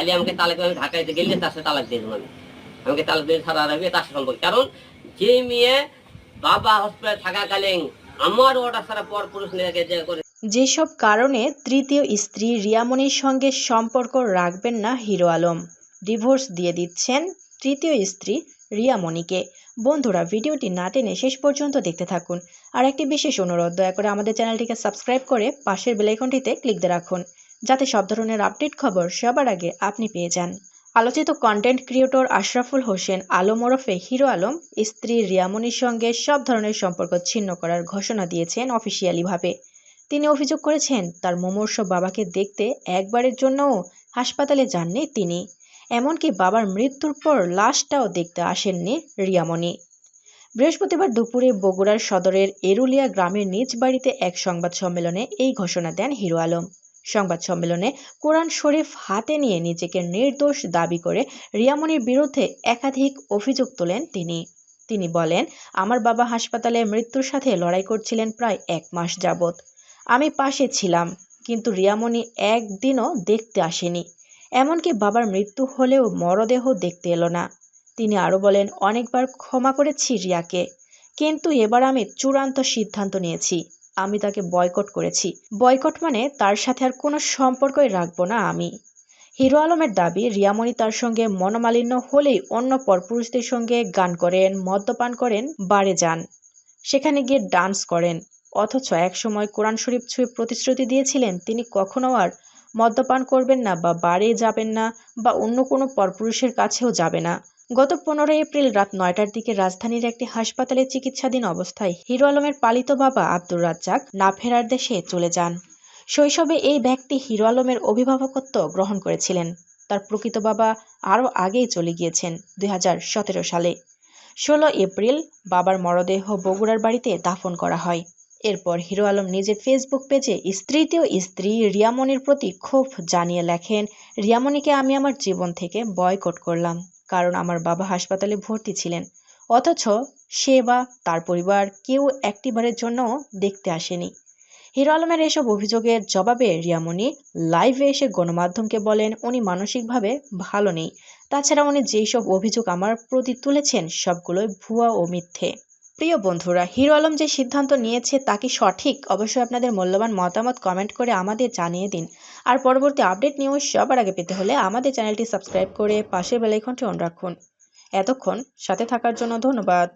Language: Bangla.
খালি আমাকে তালাক আমি ঢাকাইতে গেলে তার সাথে তালাক দিয়ে দেবো। আমি আমাকে তালাক দিয়ে ছাড়া রাখবে তার সাথে সম্পর্ক। কারণ যে মেয়ে বাবা হসপিটালে থাকাকালীন আমার অর্ডার ছাড়া পর পুরুষ মেয়েকে যে করে। যেসব কারণে তৃতীয় স্ত্রী রিয়ামনির সঙ্গে সম্পর্ক রাখবেন না হিরো আলম। ডিভোর্স দিয়ে দিচ্ছেন তৃতীয় স্ত্রী রিয়ামণিকে। বন্ধুরা, ভিডিওটি না টেনে শেষ পর্যন্ত দেখতে থাকুন। আর একটি বিশেষ অনুরোধ, দয়া করে আমাদের চ্যানেলটিকে সাবস্ক্রাইব করে পাশের বেলাইকনটিতে ক্লিক দিয়ে রাখুন। যাতে সব ধরনের আপডেট খবর সবার আগে আপনি পেয়ে যান। আলোচিত কন্টেন্ট ক্রিয়েটর আশরাফুল হোসেন, আলম ওরফে হিরো আলম, স্ত্রী রিয়ামনির সঙ্গে সব ধরনের সম্পর্ক ছিন্ন করার ঘোষণা দিয়েছেন অফিসিয়ালিভাবে। তিনি অভিযোগ করেছেন, তার মুমূর্ষ বাবাকে দেখতে একবারের জন্যও হাসপাতালে যাননি তিনি। এমনকি বাবার মৃত্যুর পর লাশটাও দেখতে আসেননি রিয়ামণি। বৃহস্পতিবার দুপুরে বগুড়ার সদরের এরুলিয়া গ্রামের নিজ বাড়িতে এক সংবাদ সম্মেলনে এই ঘোষণা দেন হিরো আলম। সংবাদ সম্মেলনে কোরআন শরীফ হাতে নিয়ে নিজেকে নির্দোষ দাবি করে রিয়ামনির বিরুদ্ধে একাধিক অভিযোগ তোলেন তিনি। তিনি বলেন, আমার বাবা হাসপাতালে মৃত্যুর সাথে লড়াই করছিলেন প্রায় এক মাস যাবৎ। আমি পাশে ছিলাম, কিন্তু রিয়ামণি একদিনও দেখতে আসেনি। এমনকি বাবার মৃত্যু হলেও মরদেহ দেখতে এলো না। তিনি আরও বলেন, অনেকবার ক্ষমা করেছি রিয়াকে, কিন্তু এবার আমি চূড়ান্ত সিদ্ধান্ত নিয়েছি। আমি তাকে বয়কট করেছি। বয়কট মানে তার সাথে আর কোনো সম্পর্কই রাখব না আমি। হিরো আলমের দাবি, রিয়ামণি তার সঙ্গে মনোমালিন্য হলেই অন্য পরপুরুষদের সঙ্গে গান করেন, মদ্যপান করেন, বারে যান। সেখানে গিয়ে ডান্স করেন। অথচ একসময় কোরআন শরীফ ছুঁয়ে প্রতিশ্রুতি দিয়েছিলেন, তিনি কখনো আর মদ্যপান করবেন না বা বারে যাবেন না বা অন্য কোনো পরপুরুষের কাছেও যাবে না। গত পনেরোই এপ্রিল রাত নয়টার দিকে রাজধানীর একটি হাসপাতালে চিকিৎসাধীন অবস্থায় হিরো আলমের পালিত বাবা আব্দুর রাজ্জাক না ফেরার দেশে চলে যান। শৈশবে এই ব্যক্তি হিরো আলমের অভিভাবকত্ব গ্রহণ করেছিলেন। তার প্রকৃত বাবা আরও আগেই চলে গিয়েছেন দুই হাজার সতেরো সালে। ষোলো এপ্রিল বাবার মরদেহ বগুড়ার বাড়িতে দাফন করা হয়। এরপর হিরো আলম নিজের ফেসবুক পেজে স্ত্রীতেও স্ত্রী রিয়ামনির প্রতি ক্ষোভ জানিয়ে লেখেন, রিয়ামনিকে আমি আমার জীবন থেকে বয়কট করলাম। কারণ আমার বাবা হাসপাতালে ভর্তি ছিলেন। অথচ সে বা তার পরিবার কেউ একটিবারের জন্য দেখতে আসেনি। হিরো আলমের এসব অভিযোগের জবাবে রিয়ামণি লাইভে এসে গণমাধ্যমকে বলেন, উনি মানসিকভাবে ভালো নেই। তাছাড়া উনি যেই সব অভিযোগ আমার প্রতি তুলেছেন, সবগুলোই ভুয়া ও মিথ্যে। প্রিয় বন্ধুরা, হিরো আলম যে সিদ্ধান্ত নিয়েছে তা কি সঠিক, অবশ্যই আপনাদের মূল্যবান মতামত কমেন্ট করে আমাদের জানিয়ে দিন। আর পরবর্তী আপডেট নিউজ সবার আগে পেতে হলে আমাদের চ্যানেলটি সাবস্ক্রাইব করে পাশের বেলাইকনটি অন রাখুন। এতক্ষণ সাথে থাকার জন্য ধন্যবাদ।